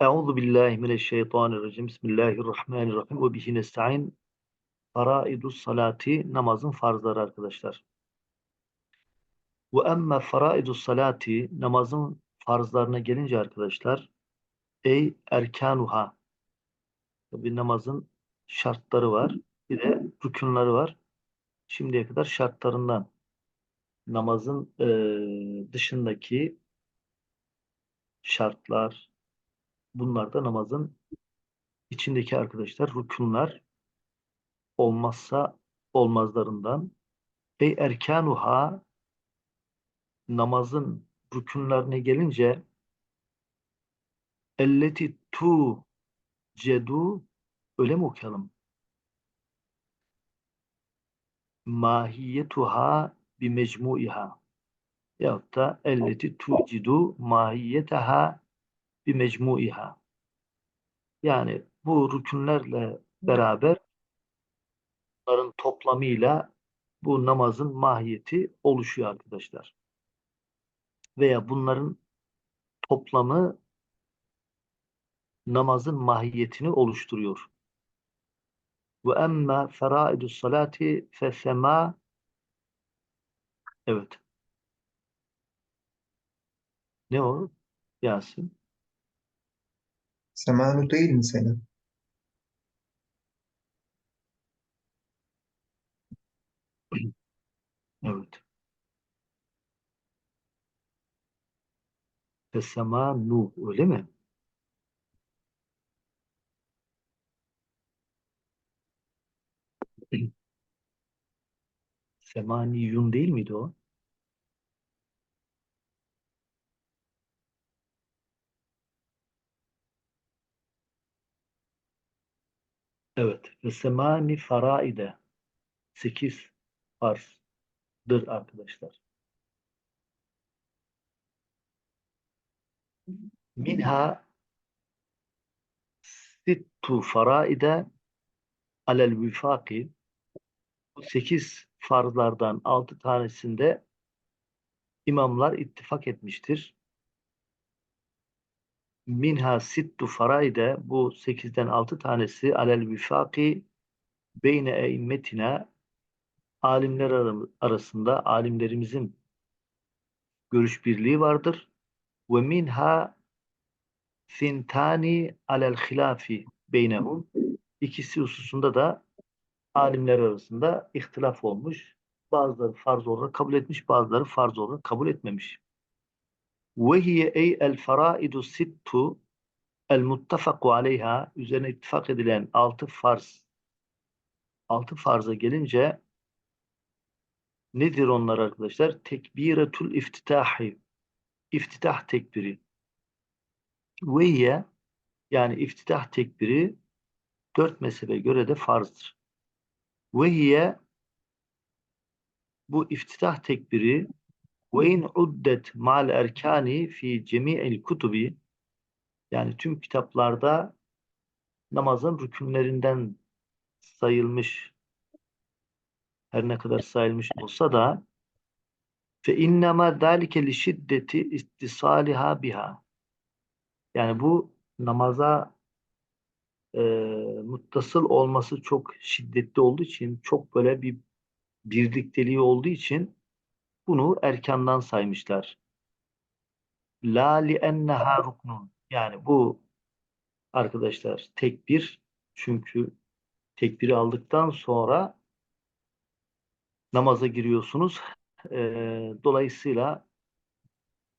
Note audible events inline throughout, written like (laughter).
Euzu billahi mineşşeytanirracim. Bismillahirrahmanirrahim. Ve bihi nestaîn. Faraidus salati namazın farzları arkadaşlar. Ve emme faraidus salati namazın farzlarına gelince arkadaşlar ey erkanuha bir namazın şartları var. Bir de rükunları var. Şimdiye kadar şartlarından namazın e, dışındaki şartlar bunlar da namazın içindeki arkadaşlar rükunlar olmazsa olmazlarından. Ey erkanuha namazın rükunlarına gelince elleti tu cedu öyle mi okuyalım? Mahiyetuha bi mecmuiha yahut da elleti tucidu mahiyetaha bi mecmuiha yani bu rükünlerle beraber bunların toplamıyla bu namazın mahiyeti oluşuyor arkadaşlar. Veya bunların toplamı namazın mahiyetini oluşturuyor. Ve emme feraidus salati fesema evet. Ne o? Yasin. Semanu değil mi senin? Evet. Fesemanu öyle mi? Semaniyun değil miydi o? Evet. Ve semani faraide. Sekiz farzdır arkadaşlar. Minha sittu faraide alel vifaki. Bu sekiz farzlardan altı tanesinde imamlar ittifak etmiştir. Minha sittu faraide bu sekizden altı tanesi alel vifaki beyne eimmetina alimler arasında alimlerimizin görüş birliği vardır. Ve minha sintani alel hilafi beynehum ikisi hususunda da alimler arasında ihtilaf olmuş. Bazıları farz olarak kabul etmiş, bazıları farz olarak kabul etmemiş. Hiye ey el faraidu sittu el muttafaku aleyha üzerine ittifak edilen altı farz altı farza gelince nedir onlar arkadaşlar? Tekbiretul iftitahi iftitah tekbiri. Ve hiye yani iftitah tekbiri dört mezhebe göre de farzdır. Ve hiye bu iftitah tekbiri ve in uddet mal erkani fi cemi'il kutubi. Yani tüm kitaplarda namazın rükünlerinden sayılmış her ne kadar sayılmış olsa da fe innema zalike li şiddeti istisaliha biha. Yani bu namaza e, muttasıl olması çok şiddetli olduğu için çok böyle bir birlikteliği olduğu için bunu erkandan saymışlar. La li enneha ruknun. Yani bu arkadaşlar tekbir çünkü tekbiri aldıktan sonra namaza giriyorsunuz. E, dolayısıyla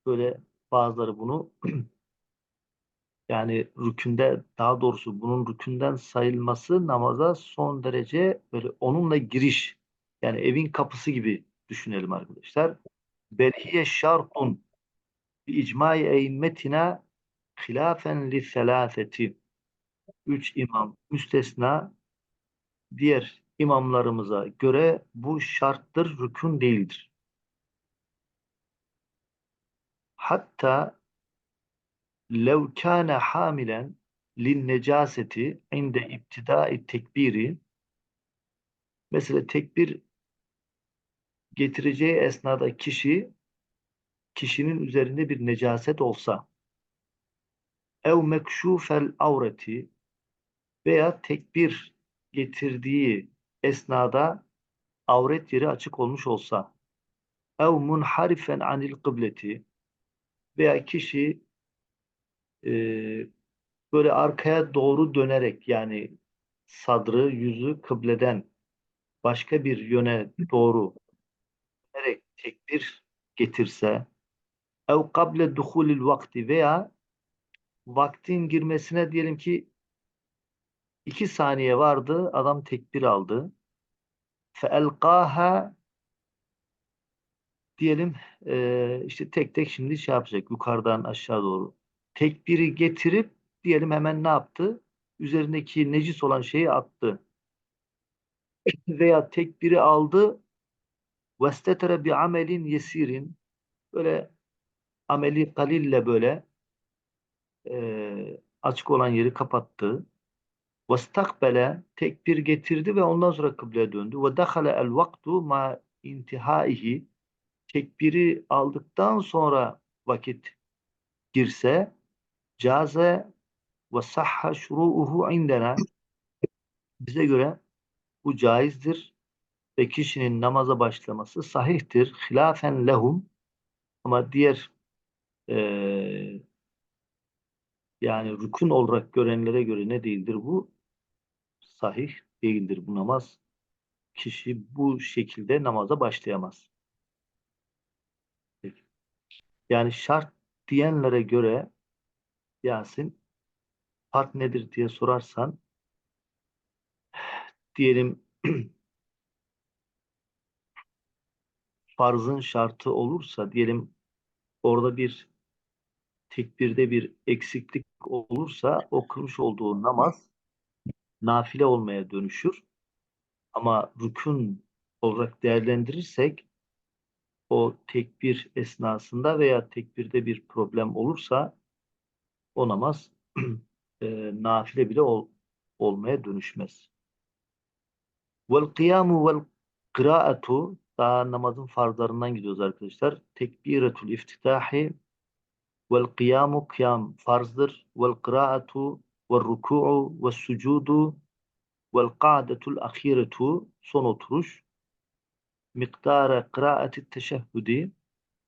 böyle bazıları bunu (clears throat) yani rükünde daha doğrusu bunun rükünden sayılması namaza son derece böyle onunla giriş yani evin kapısı gibi düşünelim arkadaşlar. Belhiye şartun bi icmai eimmetina hilafen li selâfeti üç imam müstesna diğer imamlarımıza göre bu şarttır, rükün değildir. Hatta lev kâne hamilen lin necaseti inde iptidai tekbiri mesela tekbir getireceği esnada kişi kişinin üzerinde bir necaset olsa ev mekşufel avreti veya tekbir getirdiği esnada avret yeri açık olmuş olsa ev munharifen anil kıbleti veya kişi e, böyle arkaya doğru dönerek yani sadrı, yüzü kıbleden başka bir yöne doğru tekbir getirse ev kable duhulil vakti veya vaktin girmesine diyelim ki iki saniye vardı adam tekbir aldı. Feelqaha diyelim e, işte tek tek şimdi şey yapacak yukarıdan aşağı doğru. Tekbiri getirip diyelim hemen ne yaptı? Üzerindeki necis olan şeyi attı. Veya tekbiri aldı vestetere bi amelin yesirin böyle ameli kalille böyle e, açık olan yeri kapattı. Vestakbele tekbir getirdi ve ondan sonra kıbleye döndü. Ve dakhala el vaktu ma intihaihi tekbiri aldıktan sonra vakit girse caze ve sahha şuru'uhu indena bize göre bu caizdir ve kişinin namaza başlaması sahihtir. Hilafen lehum ama diğer e, yani rükün olarak görenlere göre ne değildir bu? Sahih değildir bu namaz. Kişi bu şekilde namaza başlayamaz. Yani şart diyenlere göre Yasin fark nedir diye sorarsan diyelim (clears throat) farzın şartı olursa diyelim orada bir tekbirde bir eksiklik olursa o kılmış olduğu namaz nafile olmaya dönüşür. Ama rükün olarak değerlendirirsek o tekbir esnasında veya tekbirde bir problem olursa o namaz (clears throat) e, nafile bile ol, olmaya dönüşmez. Vel kıyamu vel kıraatu daha namazın farzlarından gidiyoruz arkadaşlar. Tekbiretul iftitahi vel kıyamu kıyam farzdır. Vel kıraatu vel ruku'u vel sucudu vel ka'detul ahiretu son oturuş. Miktara kıraati teşehhüdi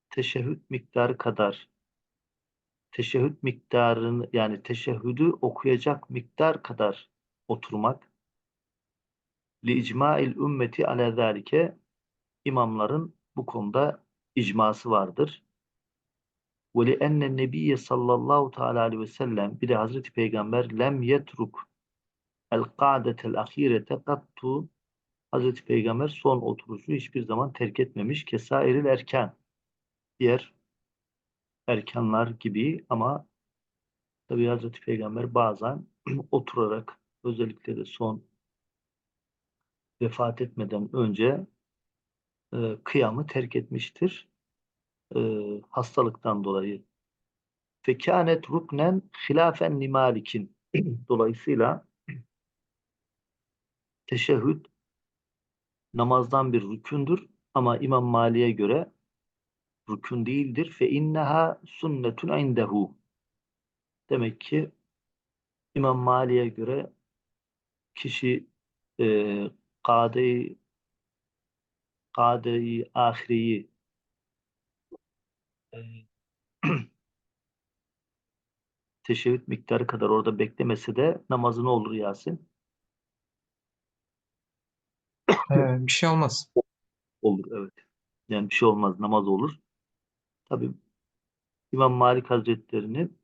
teşehhüd miktarı kadar teşehhüd miktarını yani teşehhüdü okuyacak miktar kadar oturmak li icma'il ümmeti ala zalike imamların bu konuda icması vardır. Ve li enne nebiyye sallallahu teala aleyhi ve sellem bir de Hazreti Peygamber lem yetruk el ka'detel ahirete kattu Hazreti Peygamber son oturuşu hiçbir zaman terk etmemiş. Kesairil erken diğer erkanlar gibi ama tabi Hazreti Peygamber bazen (clears throat) oturarak özellikle de son vefat etmeden önce e, kıyamı terk etmiştir. E, hastalıktan dolayı. Fekânet ruknen hilafen limalikin. (clears throat) Dolayısıyla teşehhüd namazdan bir rükündür ama İmam Mali'ye göre rükün değildir. Fe inneha sünnetun indehu. Demek ki İmam Mali'ye göre kişi e, kade-i kade ahireyi e, (clears throat) miktarı kadar orada beklemese de namazı ne olur Yasin? Ee, bir şey olmaz. Olur evet. Yani bir şey olmaz namaz olur. Tabi İmam Malik Hazretleri'nin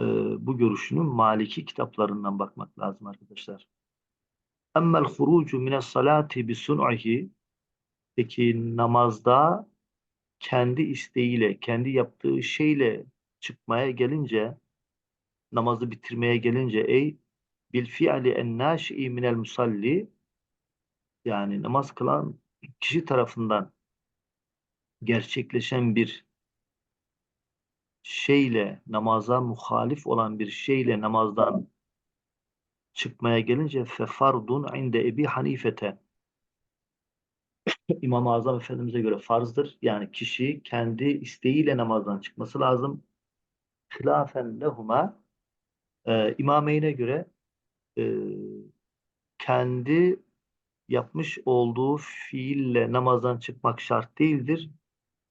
e, bu görüşünün Maliki kitaplarından bakmak lazım arkadaşlar. Emmel hurucu mine salati bi sun'ihi Peki namazda kendi isteğiyle, kendi yaptığı şeyle çıkmaya gelince, namazı bitirmeye gelince ey bil fi'li en naşi minel musalli yani namaz kılan kişi tarafından gerçekleşen bir şeyle namaza muhalif olan bir şeyle namazdan çıkmaya gelince fefardun inde Ebi Hanifete İmam-ı Azam Efendimiz'e göre farzdır. Yani kişi kendi isteğiyle namazdan çıkması lazım. Hilafen lehuma Ee, İmameyn'e göre e, kendi yapmış olduğu fiille namazdan çıkmak şart değildir.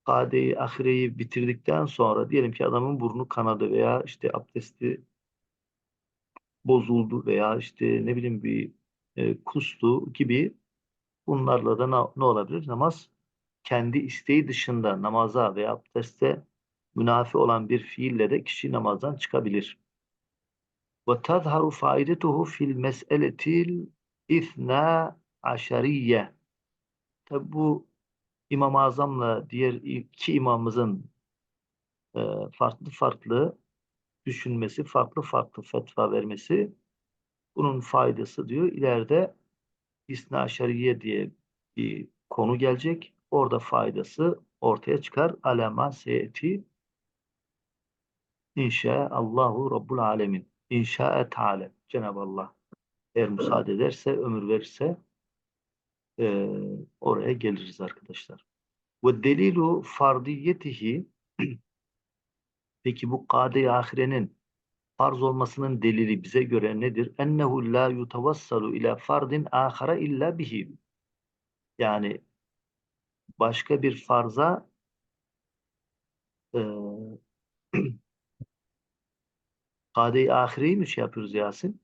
Kade-i ahireyi bitirdikten sonra diyelim ki adamın burnu kanadı veya işte abdesti bozuldu veya işte ne bileyim bir e, kustu gibi bunlarla da ne, olabilir? Namaz kendi isteği dışında namaza veya abdeste münafi olan bir fiille de kişi namazdan çıkabilir. Ve tazharu faidetuhu fil mes'eletil ithna aşariye. Tabi bu İmam-ı Azam'la diğer iki imamımızın e, farklı farklı düşünmesi, farklı farklı fetva vermesi bunun faydası diyor. İleride İsna Aşariye diye bir konu gelecek. Orada faydası ortaya çıkar. Alema seyeti İnşaallahu Rabbul Alemin. İnşaet alem. Cenab-ı Allah eğer müsaade ederse, ömür verirse e, oraya geliriz arkadaşlar. Ve delilu fardiyetihi (clears throat) peki bu kade-i ahirenin farz olmasının delili bize göre nedir? Ennehu la yutavassalu ila fardin ahara illa bihi. Yani başka bir farza e, (clears throat) kade-i ahireyi mi şey yapıyoruz Yasin?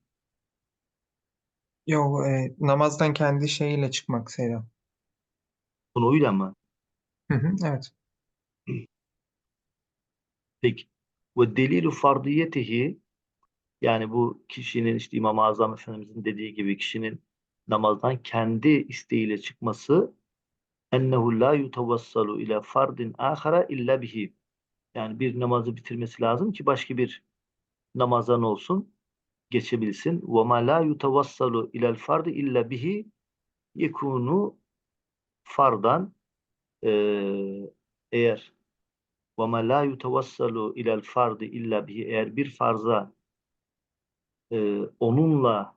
Yok e, namazdan kendi şeyiyle çıkmak Seyda. Konuyla mı? Hı hı, evet. (clears throat) Peki. Ve delilu fardiyetihi yani bu kişinin işte İmam-ı Azam Efendimizin dediği gibi kişinin namazdan kendi isteğiyle çıkması ennehu la yutavassalu ila fardin ahara illa bihi. Yani bir namazı bitirmesi lazım ki başka bir namazdan olsun geçebilsin. Ve ma la yutavassalu ilal fardi illa bihi yekunu fardan eğer ve ma la yutavassalu ilal fardi illa bihi eğer bir farza e, onunla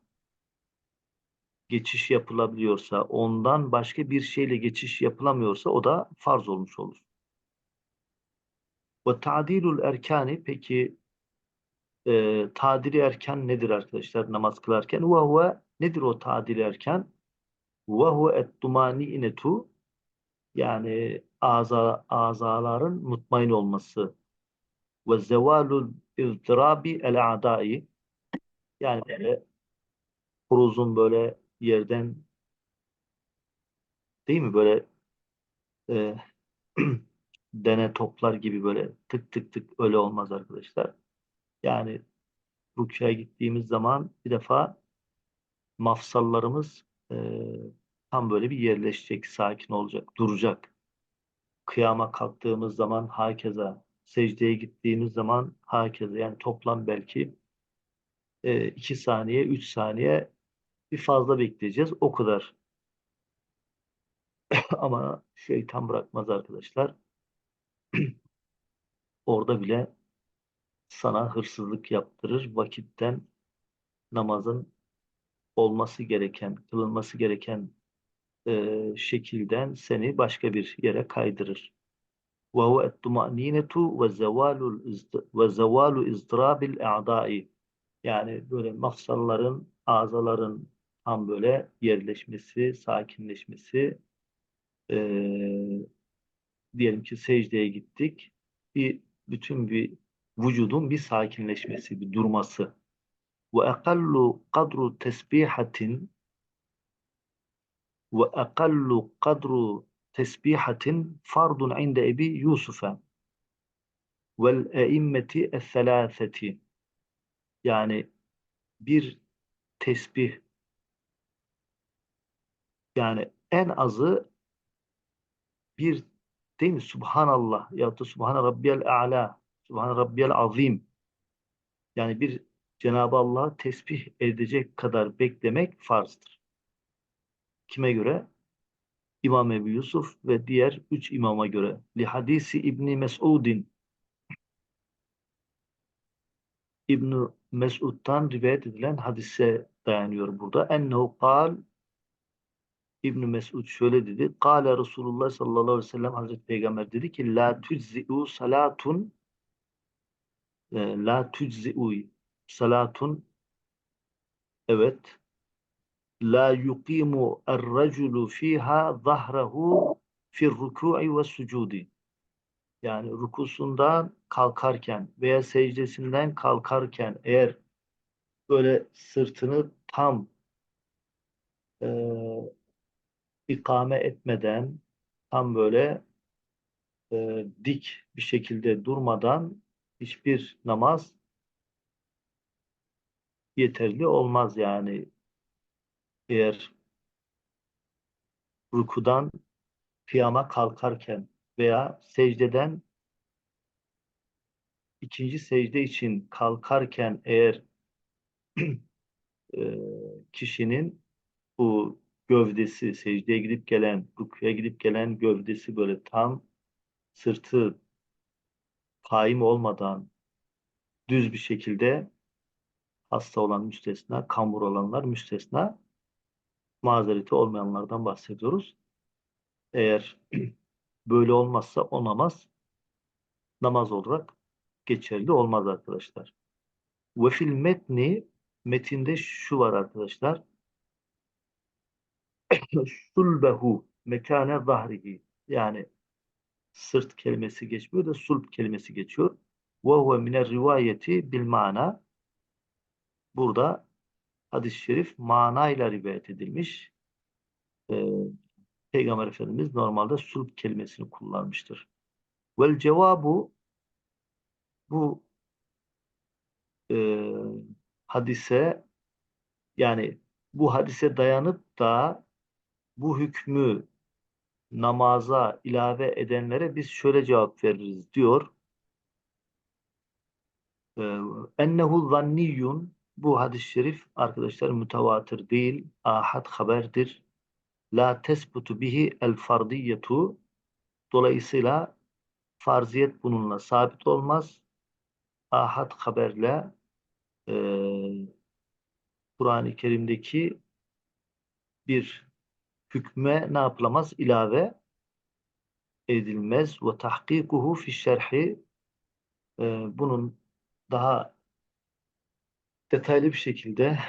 geçiş yapılabiliyorsa, ondan başka bir şeyle geçiş yapılamıyorsa o da farz olmuş olur. Ve ta'dilul erkani peki e, tadili erken nedir arkadaşlar namaz kılarken? Ve huve nedir o tadili erken? Ve huve et-tumaninetu yani aza, azaların mutmain olması ve zevalul izdirabi el a'dai yani böyle kuruzun böyle yerden değil mi böyle e, (clears throat) dene toplar gibi böyle tık tık tık öyle olmaz arkadaşlar. Yani Rukya'ya gittiğimiz zaman bir defa mafsallarımız e, tam böyle bir yerleşecek, sakin olacak, duracak. Kıyama kalktığımız zaman hakeza, secdeye gittiğimiz zaman hakeza. Yani toplam belki e, iki saniye, üç saniye bir fazla bekleyeceğiz. O kadar. (laughs) Ama şeytan bırakmaz arkadaşlar. (clears throat) Orada bile sana hırsızlık yaptırır. Vakitten namazın olması gereken, kılınması gereken e, şekilden seni başka bir yere kaydırır. Ve huve et-tumaninetu ve zevalul Yani böyle mafsalların, azaların tam böyle yerleşmesi, sakinleşmesi. E, diyelim ki secdeye gittik. Bir bütün bir vücudun bir sakinleşmesi, bir durması. Ve akallu kadru tesbihatin ve akallu kadru tesbihatin fardun inde Ebi Yusuf'a vel eimmeti es-selâseti yani bir tesbih yani en azı bir değil mi? Subhanallah ya da Subhane Rabbiyel A'la Subhane Rabbiyel Azim yani bir Cenab-ı Allah'ı tesbih edecek kadar beklemek farzdır. Kime göre? İmam Ebu Yusuf ve diğer üç imama göre. Li hadisi İbni Mes'udin İbn Mes'ud'dan rivayet edilen hadise dayanıyor burada. Ennehu kal İbn Mes'ud şöyle dedi. Kale Resulullah sallallahu aleyhi ve sellem Hazreti Peygamber dedi ki la tüczi'u salatun e, la tüczi'u salatun evet la yuqimu er-raculu fiha zahrahu fi ruku'i ve sucudi. Yani rukusundan kalkarken veya secdesinden kalkarken eğer böyle sırtını tam e, ikame etmeden tam böyle e, dik bir şekilde durmadan hiçbir namaz yeterli olmaz yani. Eğer rukudan kıyama kalkarken veya secdeden ikinci secde için kalkarken eğer (clears throat) e, kişinin bu gövdesi secdeye gidip gelen, rukuya gidip gelen gövdesi böyle tam sırtı kaim olmadan düz bir şekilde hasta olan müstesna, kambur olanlar müstesna mazereti olmayanlardan bahsediyoruz. Eğer (clears throat) böyle olmazsa o namaz namaz olarak geçerli olmaz arkadaşlar. Ve fil metni metinde şu var arkadaşlar. (clears throat) Sulbehu mekane zahrihi yani sırt kelimesi geçmiyor da sulb kelimesi geçiyor. Ve huve mine rivayeti bil mana burada hadis-i şerif manayla rivayet edilmiş. Ee, Peygamber Efendimiz normalde sulb kelimesini kullanmıştır. Vel cevabu bu e, hadise yani bu hadise dayanıp da bu hükmü namaza ilave edenlere biz şöyle cevap veririz diyor. Ee, Ennehu zanniyyun bu hadis-i şerif arkadaşlar mütevatir değil, ahad haberdir. La tesbutu bihi el fardiyetu dolayısıyla farziyet bununla sabit olmaz. Ahad haberle e, Kur'an-ı Kerim'deki bir hükme ne yapılamaz? İlave edilmez. Ve tahkikuhu fi şerhi e, bunun daha detaylı bir şekilde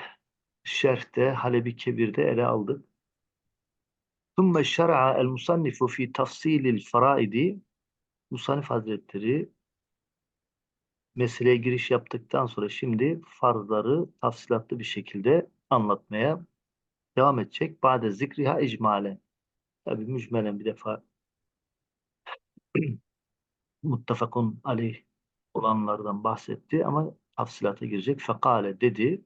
şerhte Halebi Kebir'de ele aldık. ثُمَّ شَرَعَ الْمُصَنِّفُ فِي تَفْصِيلِ الْفَرَائِدِ Musannif Hazretleri meseleye giriş yaptıktan sonra şimdi farzları tafsilatlı bir şekilde anlatmaya devam edecek. Bade zikriha icmale. Tabi mücmelen bir defa (clears throat) muttafakun aleyh olanlardan bahsetti ama tafsilata girecek. Fekale dedi.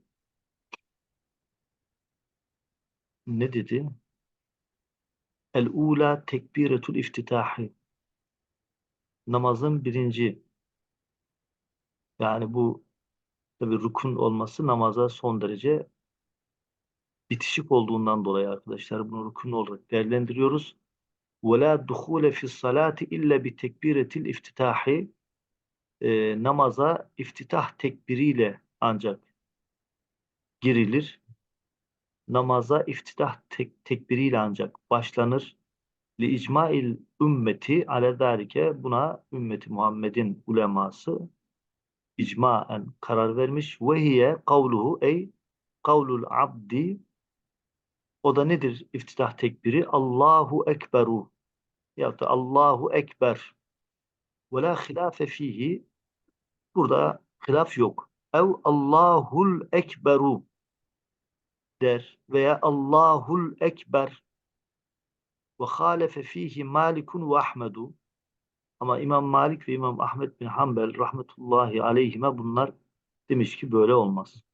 Ne dedi? El-ula tekbiretul iftitahi. Namazın birinci yani bu tabi rukun olması namaza son derece bitişik olduğundan dolayı arkadaşlar bunu rukun olarak değerlendiriyoruz. وَلَا دُخُولَ فِي الصَّلَاةِ اِلَّا بِتَكْبِيرَةِ الْاِفْتِتَاحِ e, namaza iftitah tekbiriyle ancak girilir. Namaza iftitah tek, tekbiriyle ancak başlanır. Li icmail ümmeti ale zalike buna ümmeti Muhammed'in uleması icmaen karar vermiş. Ve hiye kavluhu ey kavlul abdi o da nedir iftitah tekbiri? Allahu Ekberu ya da Allahu Ekber ve la hilafe fihi burada hilaf yok. Ev Allahul Ekberu der veya Allahul Ekber. Ve halefe fihi Malikun ve Ahmedu. Ama İmam Malik ve İmam Ahmed bin Hanbel rahmetullahi aleyhime bunlar demiş ki böyle olmaz.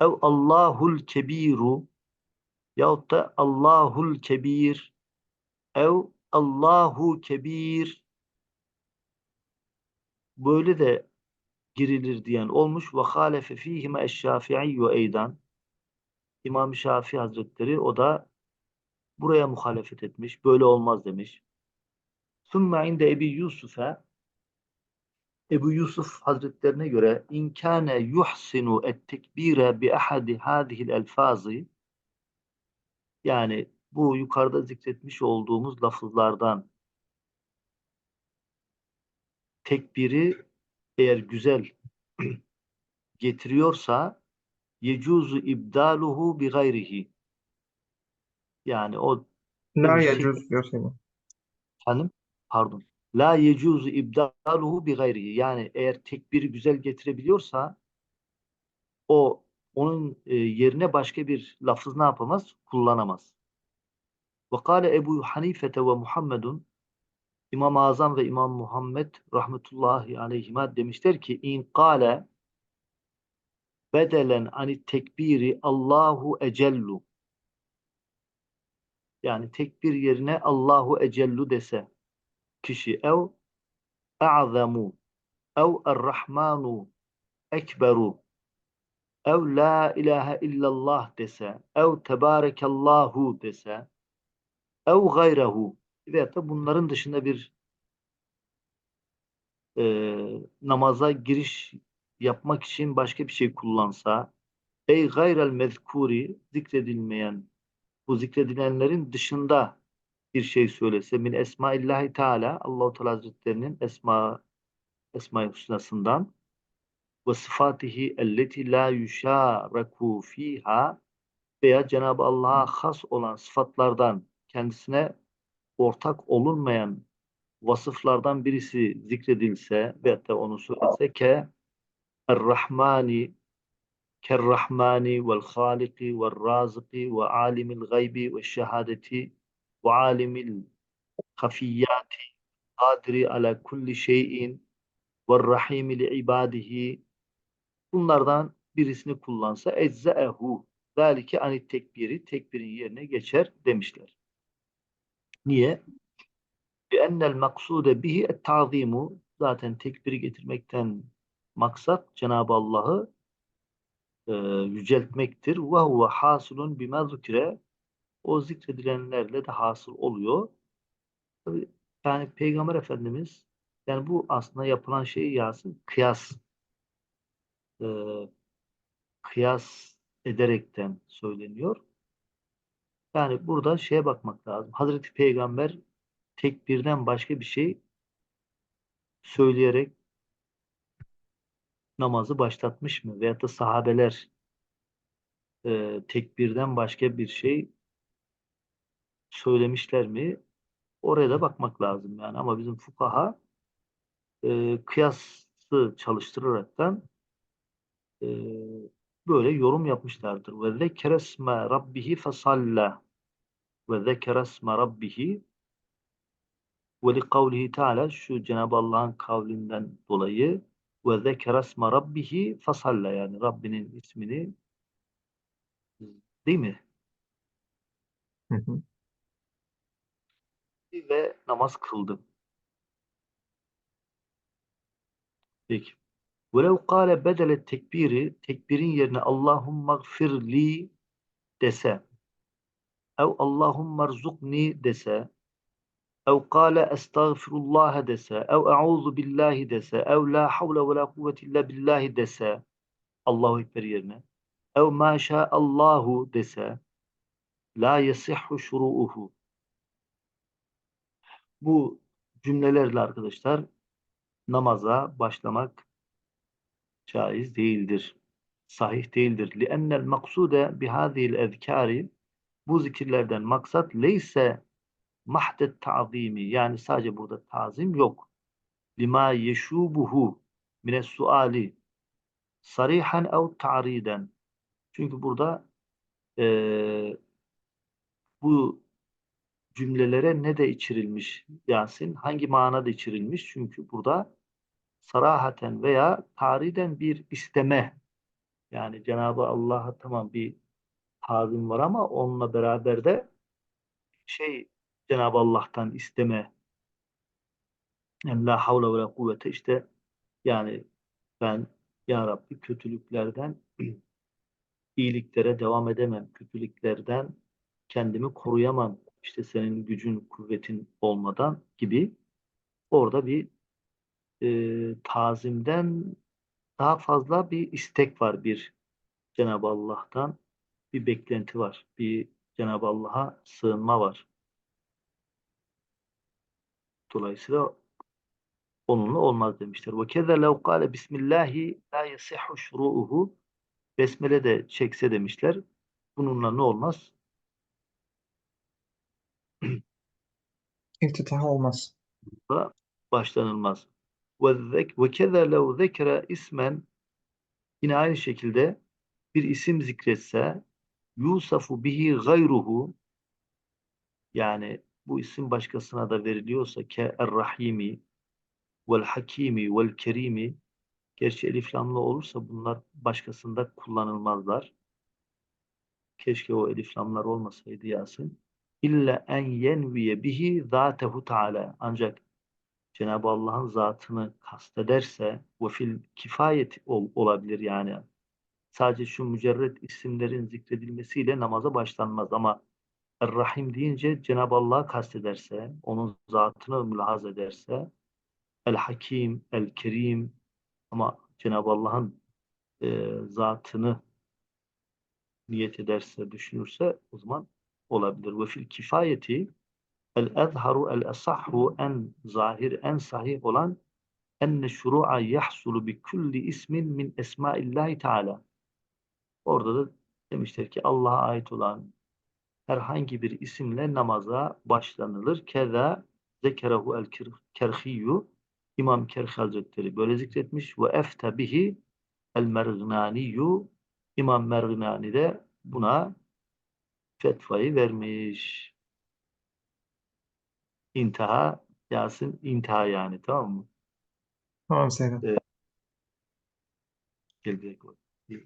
Ev Allahul Kebiru yahut da Allahul Kebir. Ev Allahu Kebir. Böyle de girilir diyen olmuş. Ve halefe fihime eşşafi'i eydan İmam Şafii Hazretleri o da buraya muhalefet etmiş. Böyle olmaz demiş. Sümme inde Ebi Yusuf'e Ebu Yusuf Hazretlerine göre inkâne yuhsinu et tekbire bi ahadi hadihil elfazı yani bu yukarıda zikretmiş olduğumuz lafızlardan tekbiri eğer güzel (clears throat) getiriyorsa yecuzu ibdaluhu bi gayrihi. Yani o La ki- yecuz diyor efendim pardon. La yecuzu ibdaluhu bi gayrihi. Yani eğer tekbiri güzel getirebiliyorsa o onun e, yerine başka bir lafız ne yapamaz? Kullanamaz. Ve kâle Ebu Hanifete ve Muhammedun İmam-ı Azam ve İmam Muhammed rahmetullahi aleyhima demişler ki in kâle bedelen ani tekbiri Allahu ecellu. Yani tekbir yerine Allahu ecellu dese kişi ev a'zamu ev er-rahmanu ekberu ev la ilahe illallah dese ev tebarekallahu dese ev gayrehu. Veyahut da bunların dışında bir e, namaza giriş yapmak için başka bir şey kullansa ey gayrel mezkuri zikredilmeyen bu zikredilenlerin dışında bir şey söylese min esmaillahi teala Allahu Teala Hazretlerinin esma esma-i husnasından ve sıfatihi elleti la yuşareku fiha veya Cenab-ı Allah'a has olan sıfatlardan kendisine ortak olunmayan vasıflardan birisi zikredilse veyahut da onu söylese ke Alimil gaybi ve şehadeti ve alimil hafiyati kadiri ala kulli şeyin ve rahimi li ibadihi bunlardan birisini kullansa ecze'ehu zalike anit tekbiri tekbirin yerine geçer demişler. Niye? Li'ennel maksude bihi et-ta'zimu zaten tekbiri getirmekten maksat Cenab-ı Allah'ı e, yüceltmektir. Ve huve hasulun bima zikre o zikredilenlerle de hasıl oluyor. Yani Peygamber Efendimiz yani bu aslında yapılan şey Yasin kıyas e, kıyas ederekten söyleniyor. Yani burada şeye bakmak lazım. Hazreti Peygamber tekbirden başka bir şey söyleyerek namazı başlatmış mı? Veyahut da sahabeler e, tekbirden başka bir şey söylemişler mi? Oraya da bakmak lazım yani. Ama bizim fukaha e, kıyası çalıştıraraktan e, böyle yorum yapmışlardır. Ve zekeresme rabbihi fesalla ve zekeresme rabbihi ve li kavlihi teala şu Cenab-ı Allah'ın kavlinden dolayı ve zekeresme rabbihi fesalla yani Rabbinin ismini değil mi? Hı hı. ve namaz kıldı. Peki. Velev kâle bedele tekbiri tekbirin yerine Allahümme gfirli dese ev Allahümme rzukni dese ev kâle estağfirullah dese ev e'ûzu billahi dese ev la havle ve la kuvvete illa billahi dese Allahu Ekber yerine ev ma Allahu dese la yasihhu şuru'uhu bu cümlelerle arkadaşlar namaza başlamak caiz değildir. Sahih değildir. لِأَنَّ الْمَقْسُودَ بِهَذِهِ الْاَذْكَارِ Bu zikirlerden maksat leyse mahdet ta'zimi yani sadece burada tazim yok. Lima yeşubuhu mine suali sarihan ev ta'riden. Çünkü burada eee, bu cümlelere ne de içirilmiş Yasin? Hangi manada içirilmiş? Çünkü burada sarahaten veya tariden bir isteme yani Cenab-ı Allah'a tamam bir tazim var ama onunla beraber de şey Cenab-ı Allah'tan isteme yani la havle ve la kuvvete işte yani ben ya Rabbi kötülüklerden (clears throat) iyiliklere devam edemem. Kötülüklerden kendimi koruyamam. İşte senin gücün, kuvvetin olmadan gibi orada bir e, tazimden daha fazla bir istek var bir Cenab-ı Allah'tan bir beklenti var. Bir Cenab-ı Allah'a sığınma var. Dolayısıyla onunla olmaz demişler. Ve keze lev kâle bismillahi la yasihhu şuru'uhu besmele de çekse demişler. Bununla ne olmaz? İftitah olmaz. da başlanılmaz. Ve keza lev zekere ismen yine aynı şekilde bir isim zikretse yusafu bihi gayruhu yani bu isim başkasına da veriliyorsa ke er-rahimi vel hakimi vel kerimi gerçi elif lamlı olursa bunlar başkasında kullanılmazlar. Keşke o elif lamlar olmasaydı Yasin. İlla en yenviye bihi zatehu teala. Ancak Cenab-ı Allah'ın zatını kastederse ve fil kifayet ol- olabilir yani. Sadece şu mücerret isimlerin zikredilmesiyle namaza başlanmaz ama Er-Rahim deyince Cenab-ı Allah'ı kastederse, onun zatını mülahaz ederse El-Hakim, El-Kerim ama Cenab-ı Allah'ın e, zatını niyet ederse, düşünürse o zaman olabilir. Ve fil kifayeti el-ezharu el-esahhu en zahir, en sahih olan enne şuru'a yahsulu bi kulli ismin min esmaillahi teala. Orada da demişler ki Allah'a ait olan herhangi bir isimle namaza başlanılır. Keza zekerehu el kerhiyyu İmam Kerhi Hazretleri böyle zikretmiş ve efte bihi el mergnaniyyu İmam Mergnani de buna fetvayı vermiş. İntiha Yasin intiha yani tamam mı? Tamam Seyran. Gelecek o.